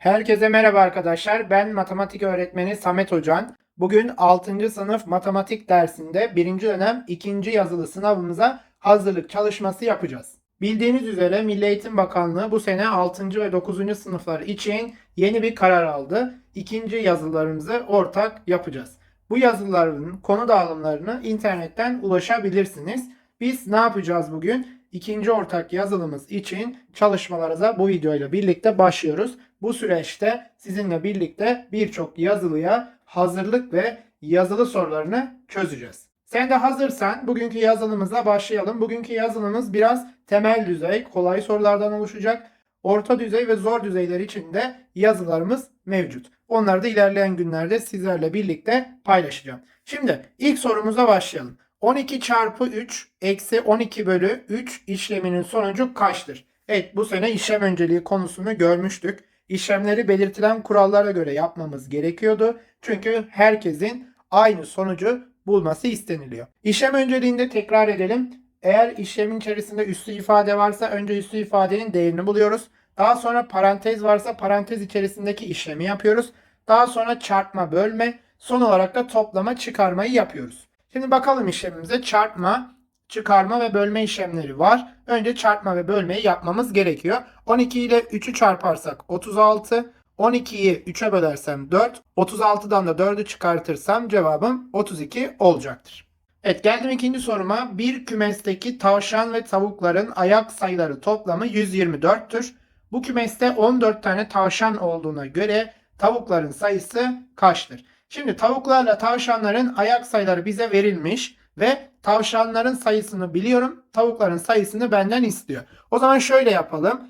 Herkese merhaba arkadaşlar. Ben matematik öğretmeni Samet Hocan. Bugün 6. sınıf matematik dersinde 1. dönem 2. yazılı sınavımıza hazırlık çalışması yapacağız. Bildiğiniz üzere Milli Eğitim Bakanlığı bu sene 6. ve 9. sınıflar için yeni bir karar aldı. İkinci yazılarımızı ortak yapacağız. Bu yazıların konu dağılımlarını internetten ulaşabilirsiniz. Biz ne yapacağız bugün? İkinci ortak yazılımız için çalışmalarımıza bu videoyla birlikte başlıyoruz. Bu süreçte sizinle birlikte birçok yazılıya hazırlık ve yazılı sorularını çözeceğiz. Sen de hazırsan bugünkü yazılımıza başlayalım. Bugünkü yazılımız biraz temel düzey, kolay sorulardan oluşacak. Orta düzey ve zor düzeyler için de yazılarımız mevcut. Onları da ilerleyen günlerde sizlerle birlikte paylaşacağım. Şimdi ilk sorumuza başlayalım. 12 çarpı 3 eksi 12 bölü 3 işleminin sonucu kaçtır? Evet bu sene işlem önceliği konusunu görmüştük. İşlemleri belirtilen kurallara göre yapmamız gerekiyordu. Çünkü herkesin aynı sonucu bulması isteniliyor. İşlem önceliğinde tekrar edelim. Eğer işlemin içerisinde üslü ifade varsa önce üslü ifadenin değerini buluyoruz. Daha sonra parantez varsa parantez içerisindeki işlemi yapıyoruz. Daha sonra çarpma, bölme, son olarak da toplama, çıkarmayı yapıyoruz. Şimdi bakalım işlemimize çarpma, çıkarma ve bölme işlemleri var. Önce çarpma ve bölmeyi yapmamız gerekiyor. 12 ile 3'ü çarparsak 36, 12'yi 3'e bölersem 4, 36'dan da 4'ü çıkartırsam cevabım 32 olacaktır. Evet geldim ikinci soruma. Bir kümesteki tavşan ve tavukların ayak sayıları toplamı 124'tür. Bu kümeste 14 tane tavşan olduğuna göre tavukların sayısı kaçtır? Şimdi tavuklarla tavşanların ayak sayıları bize verilmiş ve tavşanların sayısını biliyorum. Tavukların sayısını benden istiyor. O zaman şöyle yapalım.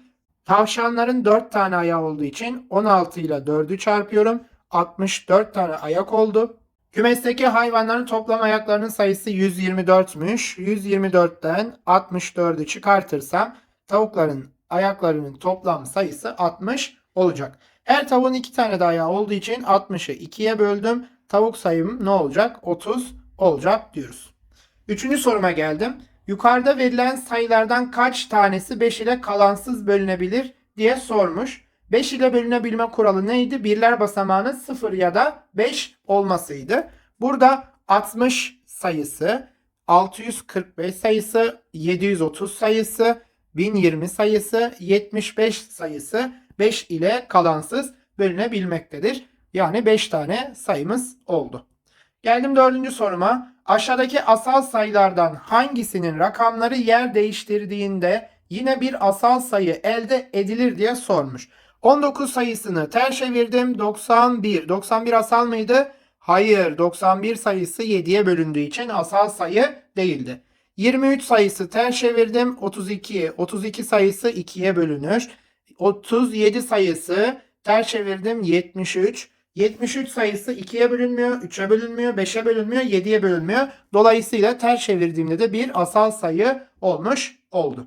Tavşanların 4 tane ayağı olduğu için 16 ile 4'ü çarpıyorum. 64 tane ayak oldu. Kümesteki hayvanların toplam ayaklarının sayısı 124'müş. 124'ten 64'ü çıkartırsam tavukların ayaklarının toplam sayısı 60 olacak. Her tavuğun 2 tane de ayağı olduğu için 60'ı 2'ye böldüm. Tavuk sayım ne olacak? 30 olacak diyoruz. Üçüncü soruma geldim. Yukarıda verilen sayılardan kaç tanesi 5 ile kalansız bölünebilir diye sormuş. 5 ile bölünebilme kuralı neydi? Birler basamağının 0 ya da 5 olmasıydı. Burada 60 sayısı, 645 sayısı, 730 sayısı, 1020 sayısı, 75 sayısı 5 ile kalansız bölünebilmektedir. Yani 5 tane sayımız oldu. Geldim dördüncü soruma. Aşağıdaki asal sayılardan hangisinin rakamları yer değiştirdiğinde yine bir asal sayı elde edilir diye sormuş. 19 sayısını ters çevirdim. 91. 91 asal mıydı? Hayır. 91 sayısı 7'ye bölündüğü için asal sayı değildi. 23 sayısı ters çevirdim. 32. 32 sayısı 2'ye bölünür. 37 sayısı ters çevirdim. 73. 73 sayısı 2'ye bölünmüyor, 3'e bölünmüyor, 5'e bölünmüyor, 7'ye bölünmüyor. Dolayısıyla ters çevirdiğimde de bir asal sayı olmuş oldu.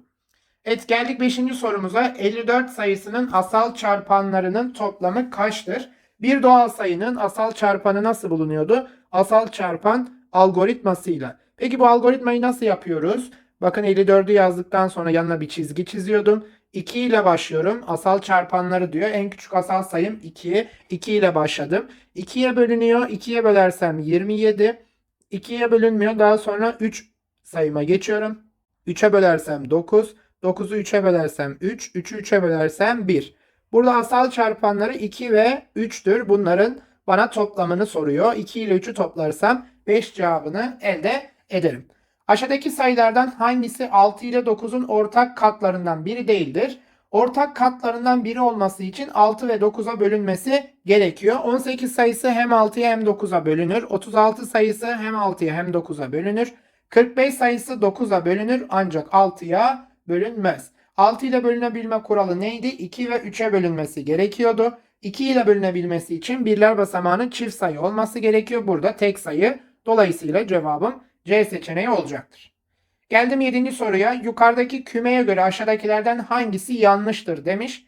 Evet geldik 5. sorumuza. 54 sayısının asal çarpanlarının toplamı kaçtır? Bir doğal sayının asal çarpanı nasıl bulunuyordu? Asal çarpan algoritmasıyla. Peki bu algoritmayı nasıl yapıyoruz? Bakın 54'ü yazdıktan sonra yanına bir çizgi çiziyordum. 2 ile başlıyorum. Asal çarpanları diyor. En küçük asal sayım 2. 2 ile başladım. 2'ye bölünüyor. 2'ye bölersem 27. 2'ye bölünmüyor. Daha sonra 3 sayıma geçiyorum. 3'e bölersem 9. 9'u 3'e bölersem 3. 3'ü 3'e bölersem 1. Burada asal çarpanları 2 ve 3'tür. Bunların bana toplamını soruyor. 2 ile 3'ü toplarsam 5 cevabını elde ederim. Aşağıdaki sayılardan hangisi 6 ile 9'un ortak katlarından biri değildir? Ortak katlarından biri olması için 6 ve 9'a bölünmesi gerekiyor. 18 sayısı hem 6'ya hem 9'a bölünür. 36 sayısı hem 6'ya hem 9'a bölünür. 45 sayısı 9'a bölünür ancak 6'ya bölünmez. 6 ile bölünebilme kuralı neydi? 2 ve 3'e bölünmesi gerekiyordu. 2 ile bölünebilmesi için birler basamağının çift sayı olması gerekiyor. Burada tek sayı. Dolayısıyla cevabım C seçeneği olacaktır. Geldim 7. soruya. Yukarıdaki kümeye göre aşağıdakilerden hangisi yanlıştır demiş.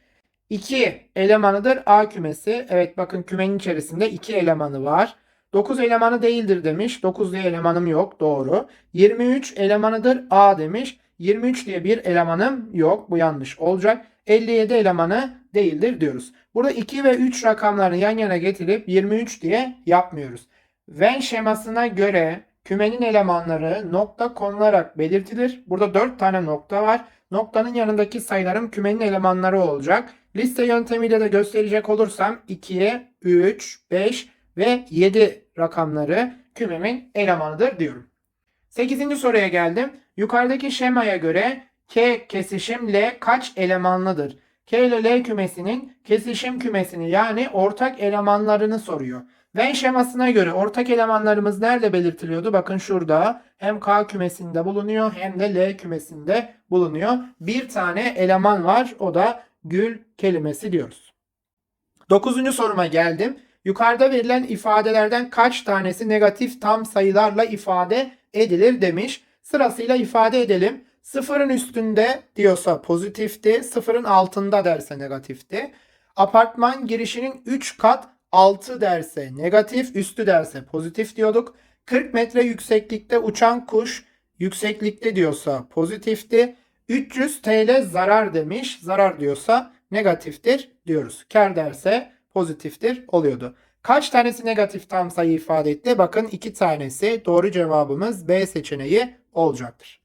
2 elemanıdır A kümesi. Evet bakın kümenin içerisinde 2 elemanı var. 9 elemanı değildir demiş. 9 diye elemanım yok. Doğru. 23 elemanıdır A demiş. 23 diye bir elemanım yok. Bu yanlış olacak. 57 elemanı değildir diyoruz. Burada 2 ve 3 rakamlarını yan yana getirip 23 diye yapmıyoruz. Venn şemasına göre kümenin elemanları nokta konularak belirtilir. Burada 4 tane nokta var. Noktanın yanındaki sayılarım kümenin elemanları olacak. Liste yöntemiyle de gösterecek olursam 2'ye 3, 5 ve 7 rakamları kümemin elemanıdır diyorum. 8. soruya geldim. Yukarıdaki şemaya göre K kesişim L kaç elemanlıdır? K ile L kümesinin kesişim kümesini yani ortak elemanlarını soruyor. Venn şemasına göre ortak elemanlarımız nerede belirtiliyordu? Bakın şurada hem K kümesinde bulunuyor hem de L kümesinde bulunuyor. Bir tane eleman var o da gül kelimesi diyoruz. Dokuzuncu soruma geldim. Yukarıda verilen ifadelerden kaç tanesi negatif tam sayılarla ifade edilir demiş. Sırasıyla ifade edelim. Sıfırın üstünde diyorsa pozitifti, sıfırın altında derse negatifti. Apartman girişinin 3 kat altı derse negatif, üstü derse pozitif diyorduk. 40 metre yükseklikte uçan kuş yükseklikte diyorsa pozitifti. 300 TL zarar demiş. Zarar diyorsa negatiftir diyoruz. Kar derse pozitiftir oluyordu. Kaç tanesi negatif tam sayı ifade etti? Bakın iki tanesi. Doğru cevabımız B seçeneği olacaktır.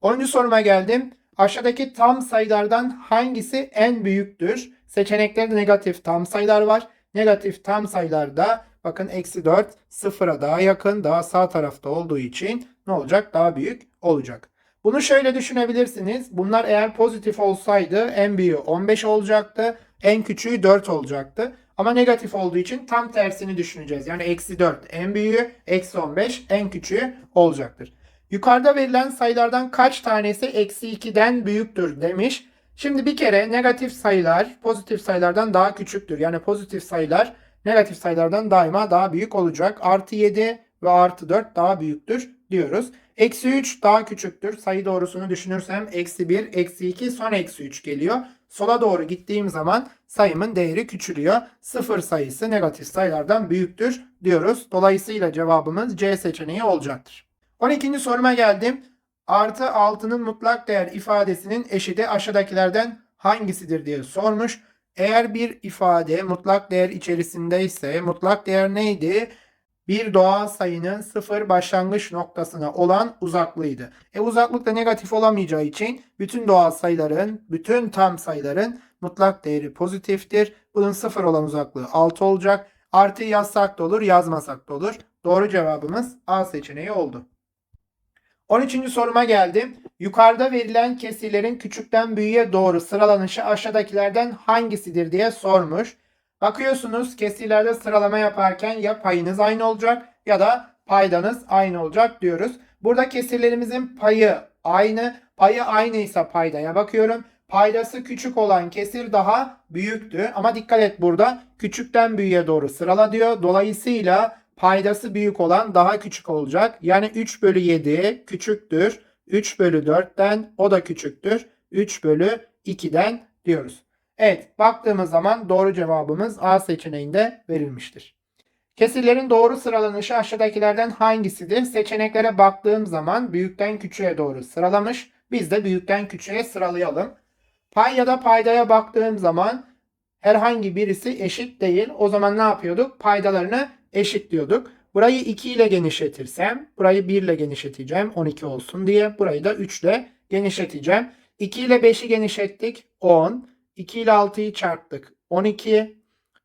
10. soruma geldim. Aşağıdaki tam sayılardan hangisi en büyüktür? Seçeneklerde negatif tam sayılar var. Negatif tam sayılarda bakın eksi 4 sıfıra daha yakın daha sağ tarafta olduğu için ne olacak? Daha büyük olacak. Bunu şöyle düşünebilirsiniz. Bunlar eğer pozitif olsaydı en büyüğü 15 olacaktı. En küçüğü 4 olacaktı. Ama negatif olduğu için tam tersini düşüneceğiz. Yani eksi 4 en büyüğü, eksi 15 en küçüğü olacaktır. Yukarıda verilen sayılardan kaç tanesi eksi 2'den büyüktür demiş. Şimdi bir kere negatif sayılar pozitif sayılardan daha küçüktür. Yani pozitif sayılar negatif sayılardan daima daha büyük olacak. Artı 7 ve artı 4 daha büyüktür diyoruz. Eksi 3 daha küçüktür. Sayı doğrusunu düşünürsem eksi 1, eksi 2 sonra eksi 3 geliyor. Sola doğru gittiğim zaman sayımın değeri küçülüyor. Sıfır sayısı negatif sayılardan büyüktür diyoruz. Dolayısıyla cevabımız C seçeneği olacaktır. 12. soruma geldim. Artı 6'nın mutlak değer ifadesinin eşiti aşağıdakilerden hangisidir diye sormuş. Eğer bir ifade mutlak değer içerisindeyse mutlak değer neydi? Bir doğal sayının sıfır başlangıç noktasına olan uzaklığıydı. E uzaklık da negatif olamayacağı için bütün doğal sayıların, bütün tam sayıların mutlak değeri pozitiftir. Bunun sıfır olan uzaklığı 6 olacak. Artı yazsak da olur, yazmasak da olur. Doğru cevabımız A seçeneği oldu. 13. soruma geldim. Yukarıda verilen kesirlerin küçükten büyüğe doğru sıralanışı aşağıdakilerden hangisidir diye sormuş. Bakıyorsunuz kesirlerde sıralama yaparken ya payınız aynı olacak ya da paydanız aynı olacak diyoruz. Burada kesirlerimizin payı aynı. Payı aynıysa paydaya bakıyorum. Paydası küçük olan kesir daha büyüktü. Ama dikkat et burada küçükten büyüğe doğru sırala diyor. Dolayısıyla paydası büyük olan daha küçük olacak. Yani 3 bölü 7 küçüktür. 3 bölü 4'ten o da küçüktür. 3 bölü 2'den diyoruz. Evet baktığımız zaman doğru cevabımız A seçeneğinde verilmiştir. Kesirlerin doğru sıralanışı aşağıdakilerden hangisidir? Seçeneklere baktığım zaman büyükten küçüğe doğru sıralamış. Biz de büyükten küçüğe sıralayalım. Pay ya da paydaya baktığım zaman herhangi birisi eşit değil. O zaman ne yapıyorduk? Paydalarını eşitliyorduk. Burayı 2 ile genişletirsem, burayı 1 ile genişleteceğim 12 olsun diye. Burayı da 3 ile genişleteceğim. 2 ile 5'i genişlettik 10. 2 ile 6'yı çarptık 12.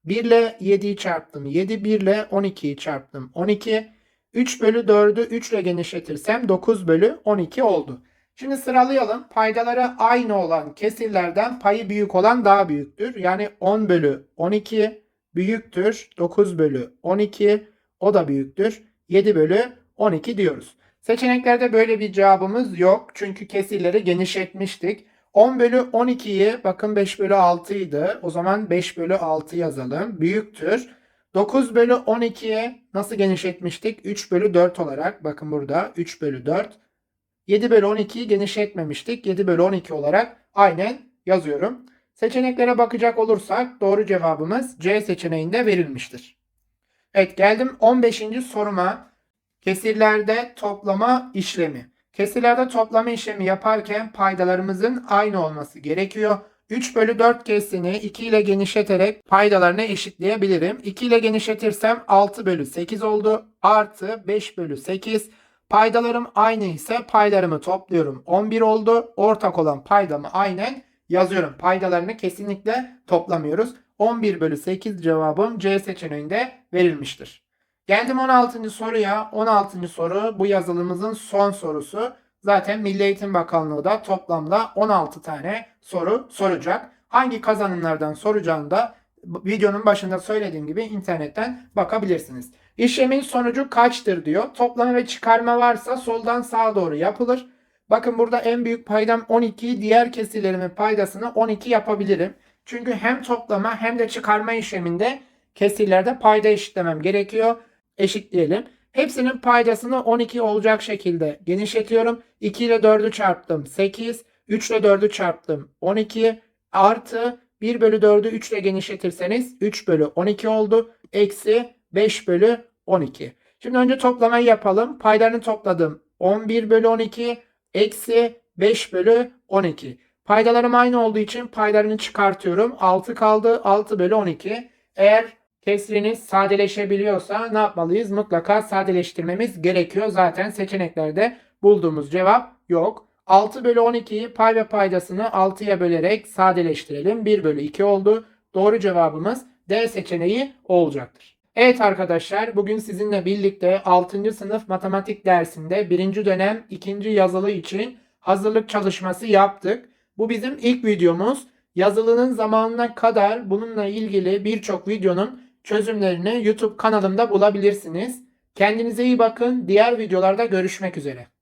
1 ile 7'yi çarptım 7. 1 ile 12'yi çarptım 12. 3 bölü 4'ü 3 ile genişletirsem 9 bölü 12 oldu. Şimdi sıralayalım. Paydaları aynı olan kesirlerden payı büyük olan daha büyüktür. Yani 10 bölü 12 büyüktür. 9 bölü 12 o da büyüktür. 7 bölü 12 diyoruz. Seçeneklerde böyle bir cevabımız yok. Çünkü kesirleri genişletmiştik. 10 bölü 12'yi bakın 5 bölü 6 idi. O zaman 5 bölü 6 yazalım. Büyüktür. 9 bölü 12'ye nasıl genişletmiştik? 3 bölü 4 olarak. Bakın burada 3 bölü 4. 7 bölü 12'yi genişletmemiştik. 7 bölü 12 olarak aynen yazıyorum. Seçeneklere bakacak olursak doğru cevabımız C seçeneğinde verilmiştir. Evet geldim 15. soruma. Kesirlerde toplama işlemi. Kesirlerde toplama işlemi yaparken paydalarımızın aynı olması gerekiyor. 3 bölü 4 kesini 2 ile genişleterek paydalarını eşitleyebilirim. 2 ile genişletirsem 6 bölü 8 oldu. Artı 5 bölü 8. Paydalarım aynı ise paylarımı topluyorum. 11 oldu. Ortak olan paydamı aynen yazıyorum. Paydalarını kesinlikle toplamıyoruz. 11 bölü 8 cevabım C seçeneğinde verilmiştir. Geldim 16. soruya. 16. soru bu yazılımızın son sorusu. Zaten Milli Eğitim Bakanlığı da toplamda 16 tane soru soracak. Hangi kazanımlardan soracağını da videonun başında söylediğim gibi internetten bakabilirsiniz. İşlemin sonucu kaçtır diyor. Toplama ve çıkarma varsa soldan sağa doğru yapılır. Bakın burada en büyük paydam 12, diğer kesirlerimin paydasını 12 yapabilirim. Çünkü hem toplama hem de çıkarma işleminde kesirlerde payda eşitlemem gerekiyor. Eşitleyelim. Hepsinin paydasını 12 olacak şekilde genişletiyorum. 2 ile 4'ü çarptım 8. 3 ile 4'ü çarptım 12. Artı 1 bölü 4'ü 3 ile genişletirseniz 3 bölü 12 oldu. Eksi 5 bölü 12. Şimdi önce toplamayı yapalım. Paylarını topladım. 11 bölü 12 eksi 5 bölü 12. Paydalarım aynı olduğu için paylarını çıkartıyorum. 6 kaldı. 6 bölü 12. Eğer kesriniz sadeleşebiliyorsa ne yapmalıyız? Mutlaka sadeleştirmemiz gerekiyor. Zaten seçeneklerde bulduğumuz cevap yok. 6 bölü 12'yi pay ve paydasını 6'ya bölerek sadeleştirelim. 1 bölü 2 oldu. Doğru cevabımız D seçeneği olacaktır. Evet arkadaşlar bugün sizinle birlikte 6. sınıf matematik dersinde 1. dönem 2. yazılı için hazırlık çalışması yaptık. Bu bizim ilk videomuz. Yazılının zamanına kadar bununla ilgili birçok videonun çözümlerini YouTube kanalımda bulabilirsiniz. Kendinize iyi bakın. Diğer videolarda görüşmek üzere.